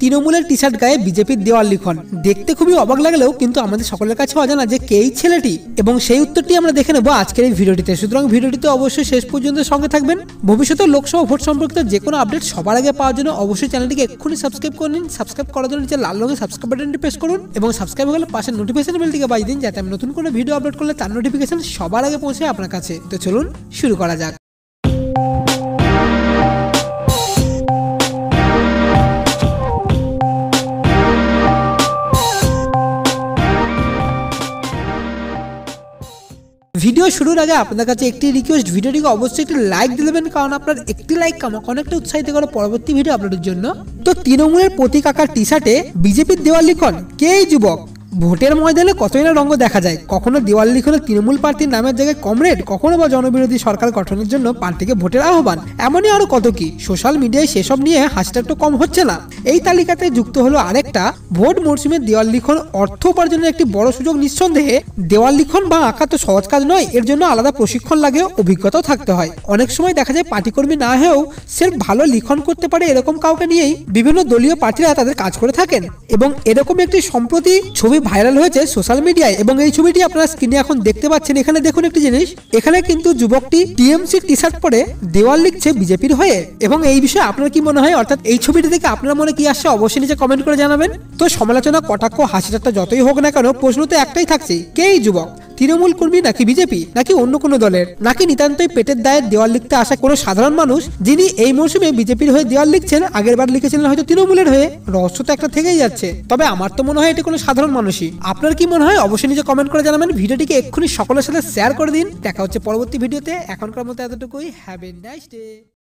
তৃণমূলের T shirt গায়ে বিজেপির দেওয়াল লিখন। দেখতে খুবই অবাক লাগলেও কিন্তু আমাদের সকলের কাছে অজানা যে কে এই ছেলেটি। এবং সেই উত্তরটি আমরা দেখে নেব আজকের এই ভিডিওটিতে। সুতরাং ভিডিওটিতে অবশ্যই শেষ পর্যন্ত সঙ্গে থাকবেন। ভবিষ্যতে লোকসভা ভোট সম্পর্কিত যে কোনো আপডেট সবার আগে পাওয়ার জন্য অবশ্যই চ্যানেলটিকে এক্ষুনি সাবস্ক্রাইব করে নিন। সাবস্ক্রাইব করার জন্য নিচে লাল রঙের সাবস্ক্রাইব বাটনটি প্রেস করুন এবং সাবস্ক্রাইব হলে পাশে নোটিফিকেশন বেলটিকে বাজিয়ে দিন যাতে আমি নতুন কোনো ভিডিও আপলোড করলে তার নোটিফিকেশন সবার আগে পৌঁছে আপনার কাছে। তো চলুন, শুরু করা যাক। ভিডিও শুরুর আগে আপনার কাছে একটি রিকোয়েস্ট ভিডিওটিকে অবশ্যই একটি লাইক দেবেন, কারণ আপনার একটি লাইক আমাকে অনেকটা উৎসাহিত করে পরবর্তী ভিডিও আপলোডের জন্য। তো তৃণমূলের প্রতীক আঁকার টি শার্টে বিজেপির দেওয়াল লিখন, কে যুবক? ভোটের ময়দানে কতই না রঙ্গ দেখা যায়? কখনো দেওয়াল লিখনে তৃণমূল প্রার্থীর নামের জায়গায় কমরেড? কখনো বা জনবিরোধী সরকার গঠনের জন্য পার্টিকে ভোটের আহ্বান? এমনই আরও কত কি? সোশ্যাল মিডিয়ায় সেসব নিয়ে হাসটা একটু কম হচ্ছে না। এই তালিকাতে যুক্ত হলো আরেকটা, ভোট মরশুমে দেওয়াল লিখন অর্থ উপার্জনের একটি বড় সুযোগ নিঃসন্দেহে, দেওয়াল লিখন বা আঁকা তো সহজ কাজ নয়, এর জন্য আলাদা প্রশিক্ষণ লাগে, অভিজ্ঞতাও থাকতে হয়। অনেক সময় দেখা যায় পার্টিকর্মী না হয়েও সের ভালো লিখন করতে পারে এরকম কাউকে নিয়েই বিভিন্ন দলীয় প্রার্থীরা তাদের কাজ করে থাকেন। এবং এরকম একটি সম্প্রতি ছবি ভাইরাল হয়েছে সোশ্যাল মিডিয়ায় এবং এই ছবিটি আপনারা স্ক্রিনে এখন দেখতে পাচ্ছেন। এখানে দেখুন একটি জিনিস। এখানে কিন্তু যুবকটি টিএমসি টি শার্ট পরে দেওয়াল লিখছে বিজেপির হয়ে। এবং এই বিষয়ে আপনার কি মনে হয়? অর্থাৎ এই ছবিটি থেকে আপনার মনে কি আসছে? অবশ্যই নিচে কমেন্ট করে জানাবেন। তো সমালোচনা, কটাক্ষ হাসি যতই হোক না কেন, প্রশ্ন তো একটাই থাকছে কে এই যুবক? তৃণমূল কর্মী নাকি বিজেপি? নাকি অন্য কোনো দলের? নাকি নিতান্তই পেটের দায়ের দেওয়াল লিখতে আসা কোনো সাধারণ মানুষ, যিনি এই মৌসুমে বিজেপির হয়ে দেওয়াল লিখছেন আগের বার লিখেছিলেন হয়তো তৃণমূলের হয়ে? রহস্য তো একটা থেকেই যাচ্ছে। তবে আমার তো মনে হয় এটা কোনো সাধারণ মানুষই। আপনার কি মনে হয়? অবশ্যই নিজে কমেন্ট করে জানাবেন। ভিডিওটিকে এক্ষুনি সকলের সাথে শেয়ার করে দিন। দেখা হচ্ছে পরবর্তী ভিডিওতে। এখনকার মতো এতটুকুই। Have a nice day